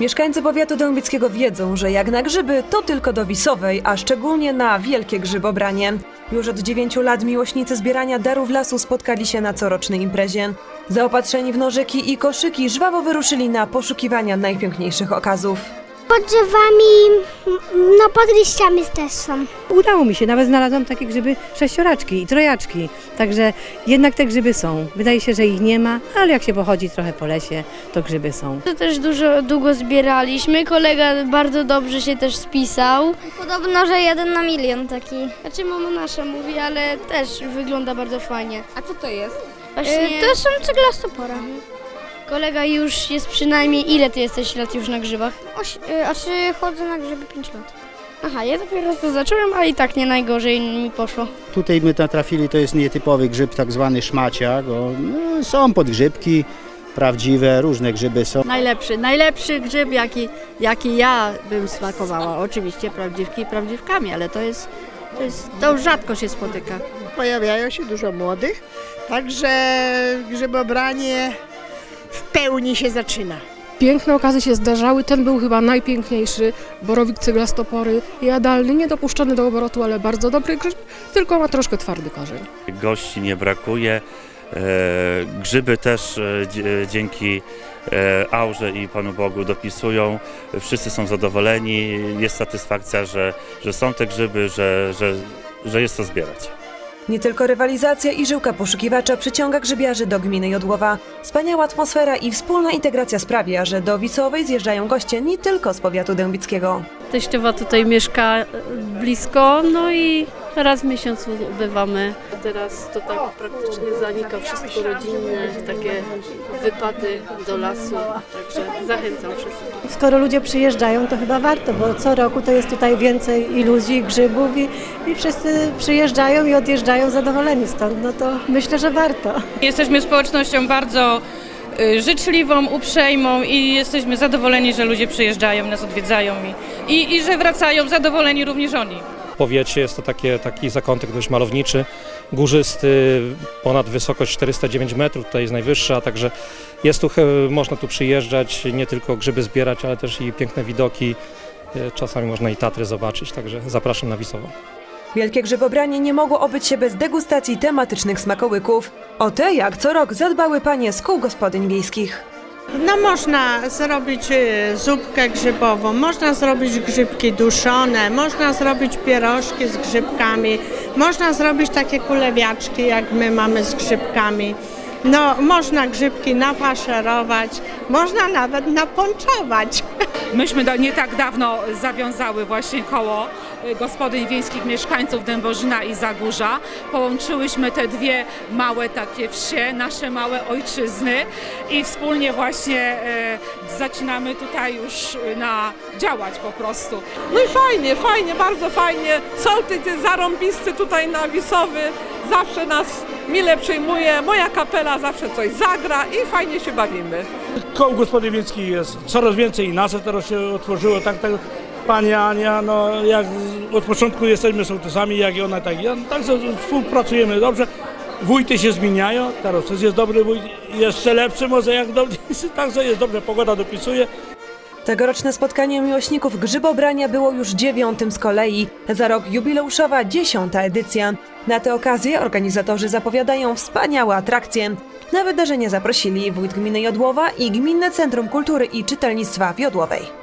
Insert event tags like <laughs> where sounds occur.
Mieszkańcy powiatu dębickiego wiedzą, że jak na grzyby, to tylko do Wisowej, a szczególnie na wielkie grzybobranie. Już od dziewięciu lat miłośnicy zbierania darów lasu spotkali się na corocznej imprezie. Zaopatrzeni w nożyki i koszyki żwawo wyruszyli na poszukiwania najpiękniejszych okazów. Pod drzewami, no pod liściami też są. Udało mi się, nawet znalazłam takie grzyby sześcioraczki i trojaczki. Także jednak te grzyby są. Wydaje się, że ich nie ma, ale jak się pochodzi trochę po lesie, to grzyby są. To też dużo, długo zbieraliśmy. Kolega bardzo dobrze się też spisał. Podobno, że jeden na milion taki. Znaczy mama nasza mówi, ale też wygląda bardzo fajnie. A co to jest? Właśnie E, to są cyglastopora. Kolega już jest przynajmniej, ile ty jesteś lat już na grzybach? Oś, y, a czy chodzę na grzyby 5 lat? Aha, ja dopiero to zacząłem, a i tak nie najgorzej mi poszło. Tutaj my natrafili, to jest nietypowy grzyb, tak zwany szmaciak. O, no, są podgrzybki prawdziwe, różne grzyby są. Najlepszy, najlepszy grzyb, jaki, jaki ja bym smakowała. Oczywiście prawdziwki prawdziwkami, ale to jest, to jest, to już rzadko się spotyka. Pojawiają się dużo młodych, także grzybobranie pełni się zaczyna. Piękne okazy się zdarzały, ten był chyba najpiękniejszy, borowik cyglastopory, jadalny, niedopuszczony do obrotu, ale bardzo dobry grzyb, tylko ma troszkę twardy korzeń. gości nie brakuje. E, Grzyby też e, dzięki e, aurze i Panu Bogu dopisują. Wszyscy są zadowoleni. Jest satysfakcja, że, że są te grzyby, że, że, że jest co zbierać. Nie tylko rywalizacja i żyłka poszukiwacza przyciąga grzybiarzy do gminy Jodłowa. Wspaniała atmosfera i wspólna integracja sprawia, że do Wisowej zjeżdżają goście nie tylko z powiatu dębickiego. Teściowa tutaj mieszka e, blisko, no i raz w miesiącu bywamy. Teraz to tak praktycznie zanika wszystko rodzinne, takie wypady do lasu, także zachęcam wszystkich. Skoro ludzie przyjeżdżają, to chyba warto, bo co roku to jest tutaj więcej iluzji, grzybów i, i wszyscy przyjeżdżają i odjeżdżają zadowoleni stąd. No to myślę, że warto. Jesteśmy społecznością bardzo y, życzliwą, uprzejmą i jesteśmy zadowoleni, że ludzie przyjeżdżają, nas odwiedzają i, i, i że wracają zadowoleni również oni. Powiecie jest to takie, taki zakątek dość malowniczy, górzysty, ponad wysokość 409 metrów, tutaj jest najwyższa, także jest tu, można tu przyjeżdżać, nie tylko grzyby zbierać, ale też i piękne widoki. E, Czasami można i Tatry zobaczyć, także zapraszam na Wisową. Wielkie grzybobranie nie mogło obyć się bez degustacji tematycznych smakołyków. O te jak co rok zadbały panie z kół gospodyń wiejskich. No można zrobić y, zupkę grzybową, można zrobić grzybki duszone, można zrobić pierożki z grzybkami, można zrobić takie kulewiaczki, jak my mamy z grzybkami. No, można grzybki nafaszerować, można nawet naponczować. Myśmy do, nie tak dawno zawiązały właśnie koło gospodyń wiejskich mieszkańców Dębożyna i Zagórza. Połączyłyśmy te dwie małe takie wsie, nasze małe ojczyzny i wspólnie właśnie e, zaczynamy tutaj już y, na działać po prostu. No i fajnie, fajnie, bardzo fajnie. Sołtys zarąbisty tutaj na Wisowy, zawsze nas mile przyjmuje. Moja kapela zawsze coś zagra i fajnie się bawimy. Koło gospody wiejskich jest coraz więcej i nasze teraz się otworzyło, tak, tak. Pani Ania, no jak od początku jesteśmy sołtysami, jak i ona, tak i ja, także współpracujemy dobrze. Wójty się zmieniają, teraz też jest dobry wójt, jeszcze lepszy może jak dobry, <laughs> także jest dobrze, pogoda dopisuje. Tegoroczne spotkanie miłośników grzybobrania było już dziewiątym z kolei. Za rok jubileuszowa dziesiąta edycja. Na tę okazję organizatorzy zapowiadają wspaniałe atrakcje. Na wydarzenie zaprosili wójt gminy Jodłowa i Gminne Centrum Kultury i Czytelnictwa w Jodłowej.